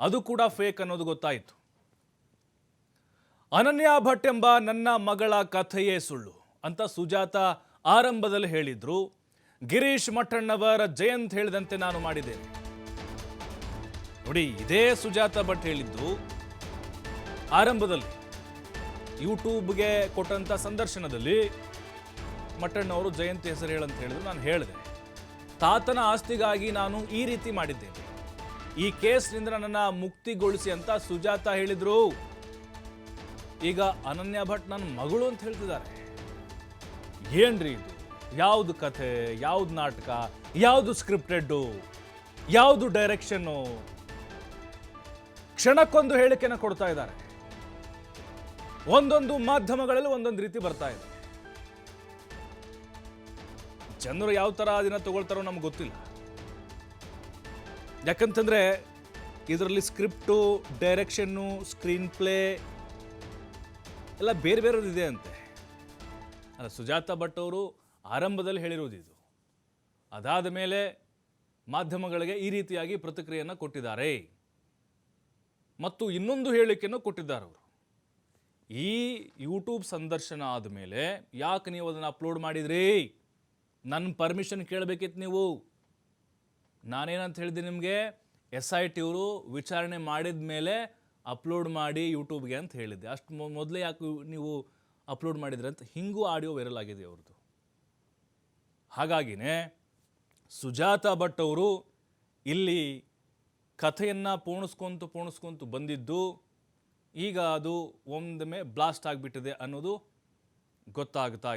ಅದು ಕೂಡ ಫೇಕ್ ಅನ್ನೋದು ಗೊತ್ತಾಯಿತು. ಅನನ್ಯ ಭಟ್ ಎಂಬ ನನ್ನ ಮಗಳ ಕಥೆಯೇ ಸುಳ್ಳು ಅಂತ ಸುಜಾತ ಆರಂಭದಲ್ಲಿ ಹೇಳಿದ್ರು. ಗಿರೀಶ್ ಮಠಣ್ಣವರ ಜಯಂತ್ ಹೇಳಿದಂತೆ ನಾನು ಮಾಡಿದ್ದೇನೆ. ನೋಡಿ, ಇದೇ ಸುಜಾತ ಭಟ್ ಹೇಳಿದ್ದು ಆರಂಭದಲ್ಲಿ. ಯೂಟ್ಯೂಬ್ಗೆ ಕೊಟ್ಟಂತ ಸಂದರ್ಶನದಲ್ಲಿ ಮಠಣ್ಣವರು ಜಯಂತಿ ಹೆಸರು ಹೇಳಂತ ಹೇಳಿದ್ರು, ನಾನು ಹೇಳಿದೆ. ತಾತನ ಆಸ್ತಿಗಾಗಿ ನಾನು ಈ ರೀತಿ ಮಾಡಿದ್ದೇನೆ. ಈ ಕೇಸ್ನಿಂದ ನನ್ನ ಮುಕ್ತಿಗೊಳಿಸಿ ಅಂತ ಸುಜಾತ ಹೇಳಿದ್ರು. ಈಗ ಅನನ್ಯ ಭಟ್ ನನ್ನ ಮಗಳು ಅಂತ ಹೇಳ್ತಿದ್ದಾರೆ. ಏನ್ರಿ ಇದು? ಯಾವುದು ಕಥೆ? ಯಾವ್ದು ನಾಟಕ? ಯಾವುದು ಸ್ಕ್ರಿಪ್ಟೆಡ್ಡು? ಯಾವುದು ಡೈರೆಕ್ಷನ್ನು? ಕ್ಷಣಕ್ಕೊಂದು ಹೇಳಿಕೆನ ಕೊಡ್ತಾ ಇದ್ದಾರೆ. ಒಂದೊಂದು ಮಾಧ್ಯಮಗಳಲ್ಲಿ ಒಂದೊಂದು ರೀತಿ ಬರ್ತಾ ಇದೆ. ಜನರು ಯಾವ ಥರ ಅದನ್ನ ತಗೊಳ್ತಾರೋ ನಮ್ಗೆ ಗೊತ್ತಿಲ್ಲ. ಯಾಕಂತಂದ್ರೆ ಇದರಲ್ಲಿ ಸ್ಕ್ರಿಪ್ಟು, ಡೈರೆಕ್ಷನ್ನು ಸ್ಕ್ರೀನ್ ಪ್ಲೇ ಎಲ್ಲ ಬೇರೆ ಬೇರೆದಿದೆ ಇದೆ ಅಂತೆ. ಅಲ್ಲ, ಸುಜಾತ ಭಟ್ ಅವರು ಆರಂಭದಲ್ಲಿ ಹೇಳಿರುವುದು ಇದು. ಅದಾದ ಮೇಲೆ ಮಾಧ್ಯಮಗಳಿಗೆ ಈ ರೀತಿಯಾಗಿ ಪ್ರತಿಕ್ರಿಯೆಯನ್ನು ಕೊಟ್ಟಿದ್ದಾರೆ. ಮತ್ತು ಇನ್ನೊಂದು ಹೇಳಿಕೆಯನ್ನು ಕೊಟ್ಟಿದ್ದಾರೆ ಅವರು. ಈ ಯೂಟ್ಯೂಬ್ ಸಂದರ್ಶನ ಆದಮೇಲೆ ಯಾಕೆ ನೀವು ಅದನ್ನು ಅಪ್ಲೋಡ್ ಮಾಡಿದ್ರಿ? ನನ್ನ ಪರ್ಮಿಷನ್ ಕೇಳಬೇಕಿತ್ತು ನೀವು. ನಾನೇನಂತ ಹೇಳಿದೆ ನಿಮಗೆ? ಎಸ್ ಐ ಟಿ ಅವರು ವಿಚಾರಣೆ ಮಾಡಿದ ಮೇಲೆ ಅಪ್ಲೋಡ್ ಮಾಡಿ ಯೂಟ್ಯೂಬ್ಗೆ ಅಂತ ಹೇಳಿದ್ದೆ. ಅಷ್ಟು ಮೊದಲೇ ಯಾಕೆ ನೀವು ಅಪ್ಲೋಡ್ ಮಾಡಿದ್ರಿ ಅಂತ ಹಿಂಗೂ ಆಡಿಯೋ ವೈರಲ್ ಆಗಿದೆ ಅವ್ರದ್ದು ಹಾಗಾಗಿನೇ ಸುಜಾತ ಭಟ್ ಅವರು ಇಲ್ಲಿ ಕಥೆಯನ್ನು ಪೋಣಿಸ್ಕೊಂತು ಪೋಣಿಸ್ಕೊಂತು ಬಂದಿದ್ದು ಈಗ ಅದು ಒಂದೊಮ್ಮೆ ಬ್ಲಾಸ್ಟ್ ಆಗಿಬಿಟ್ಟಿದೆ ಅನ್ನೋದು ಗೊತ್ತಾಗ್ತಾ